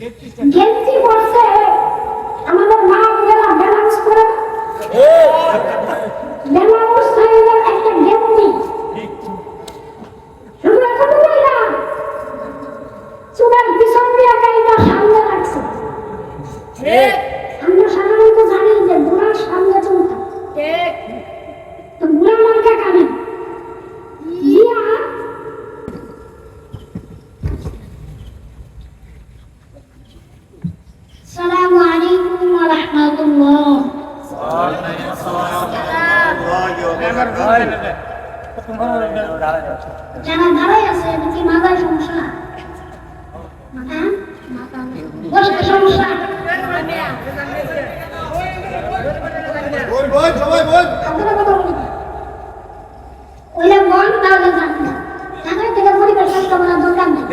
গেঞ্জি পরছে আমাদের মা বোনেরা ব্যালেন্স করে ব্যালেন্স সাইজের একটা গেঞ্জি শুধু এতটুকুই না চুলের পিছন দিয়ে গাড়িটা সামনে রাখছে আমরা রহমাতুল্লাহ জানা ধারাই আছে নাকি মাথায় সমস্যা বসতে সমস্যা ওইটা মন তাহলে জানি না ঢাকায় থেকে পরিবেশ নষ্ট করার দরকার নেই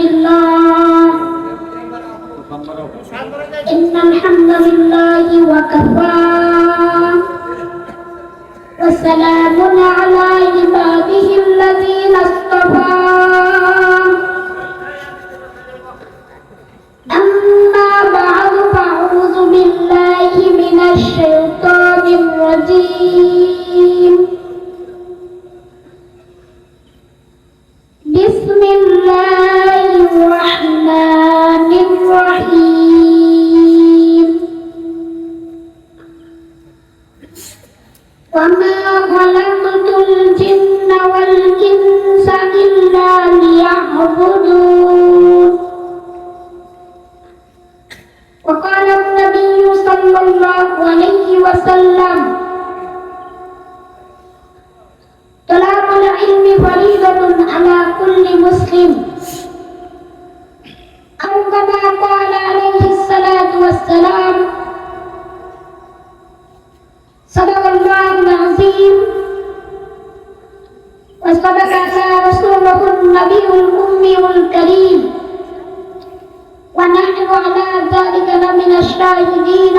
لله. إن الحمد لله وكفى. وسلام على عباده الذين اصطفى. أما بعد فأعوذ بالله من الشيطان الرجيم. وسلم. طلب العلم فريضة على كل مسلم. أو كما قال عليه الصلاة والسلام صدق الله العظيم. وصدقنا رسوله النبي الأمي الكريم. ونحن على ذلك لمن الشاهدين.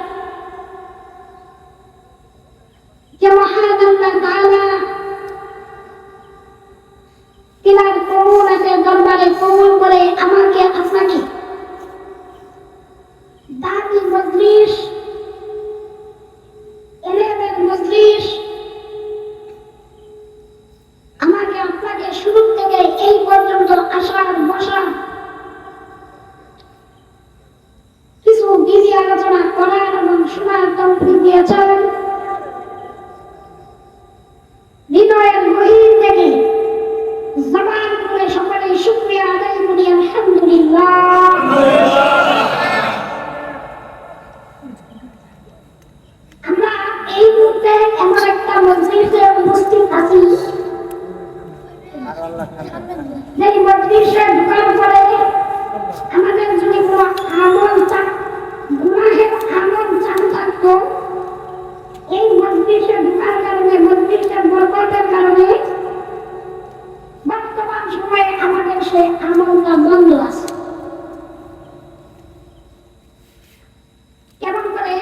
তিনার করুণাকে দরবারে কবুল করে আমাকে আপনাকে মুহূর্তে এমন একটা মজলিসে উপস্থিত আছি। যেই মজলিসে ঢোকার পরে আমাদের যদি কোনো আমল চাপ গুনাহের আমল চালু থাকতো এই মজলিসে ঢোকার কারণে মজলিসের বরকতের কারণে বর্তমান সময়ে আমাদের সে আমলটা বন্ধ আছে কেমন করে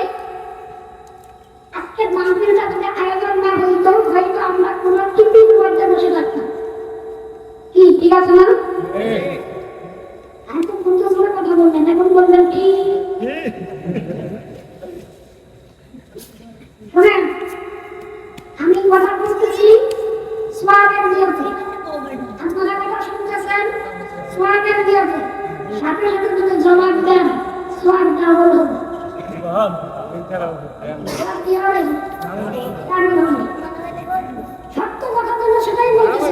আজকের মাহফিলটা যদি আয়োজন না হইতো হয়তো আমরা কোনো টিফিন করতে বসে থাকতাম কি ঠিক আছে না এখন কোনটা জোরে কথা বলবেন এখন বলবেন কি শুনেন আমি কথা বলতেছি সোয়াবের নিয়তে আপনারা কথা শুনতেছেন? সোয়াবের নিয়তে সাথে সাথে যদি জবাব দেন সোয়াব? কারণ হবে। সত্য কথা বললে সেটাই বলতেছি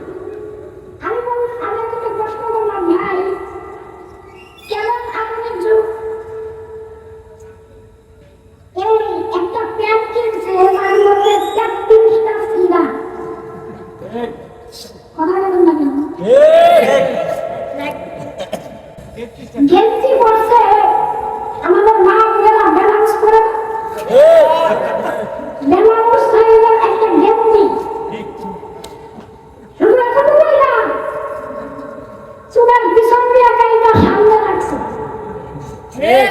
ঠিক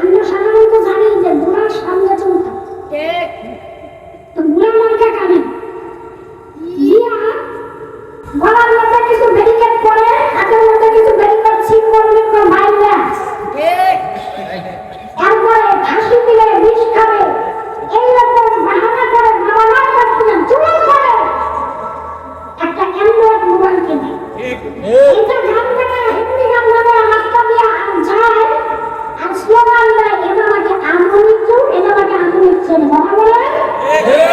আমরা সাধারণত জানি যে বুড়া সঙ্গে চলতাম ঠিক তো বুড়া মার্কা কারি ইয়া গলার মধ্যে কিছু ব্যারিকেড করে হাতের মধ্যে কিছু ব্যারিকেড সিম্বল লিখে মাইরা ঠিক তারপরে ফাঁসি দিলে বিষ খাবে। এইরকম বাহানা করে মামানার কাছে চুরি করে। একটা অ্যান্ড্রয়েড মোবাইল কিনে। এটা স্লোগান এটা আমাকে আমন নিচ্ছেন এটা আমাকে আমন নিচ্ছেন মহামারী